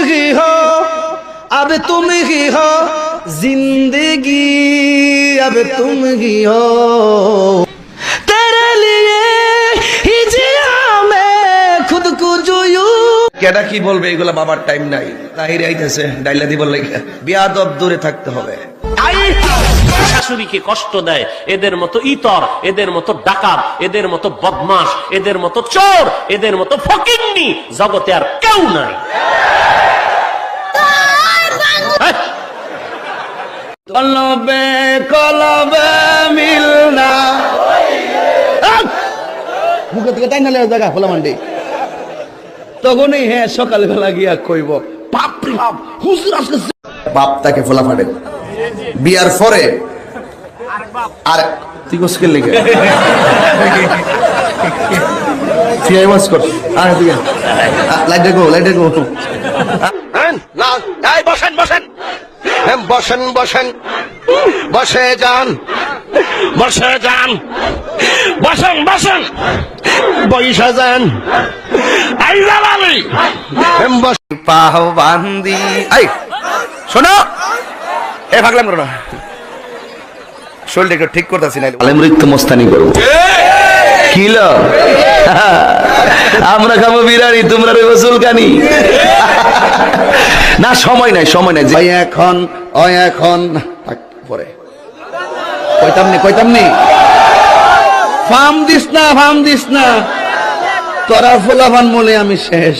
ही हो अब तुम ही हो जिंदगी अब तुम ही हो तेरे लिए ही जिया मैं खुद को जो यूं কেডা কি বলবে এগুলা বাবার টাইম নাই তাহিরে আইতেছে ডাইলা দিব লাগে বিয়াদব দূরে থাকতে হবে শাশুড়িকে কষ্ট দেয় এদের মতো ইতর এদের মতো ডাকাত এদের মতো বদমাস এদের মতো চোর এদের মতো ফকিন্নি জগতে আর কেউ নাই কলবে কলবে মিলনা আহ! মুখে থেকে তাই নালে জায়গা খোলা মান্ডি। তখনই হ্যাঁ সকালবেলা গিয়া কইব বাপ রে বাপ হুজুর আজকে বাপ তাকে ফোলা ফাটে। বিয়ার পরে আর তুই কোসকে লিখে তুই আই ওয়াজ কর। আর লাইট দেখো লাইট দেখো না এই বসেন বসেন। বসেন বসেন বসে যান। বসে যান। বসেন বসেন। বৈশা যান। এই জালালি এম, বস- পাহ বান্দি আই শোনো। এ ভাগলাম করো না। শরীরটা একটু ঠিক করতেছি না। আলেম রিক্ত মস্তানি করব কিল? আমরা খাব বিরিয়ানি তোমরা রইব চুলকানি না সময় নাই সময় নাই। এখন ওই এখন পরে। কইতাম নি কইতাম নি? ফার্ম দিস না ফার্ম দিস না। তোরা ফুলাফান মলে আমি শেষ।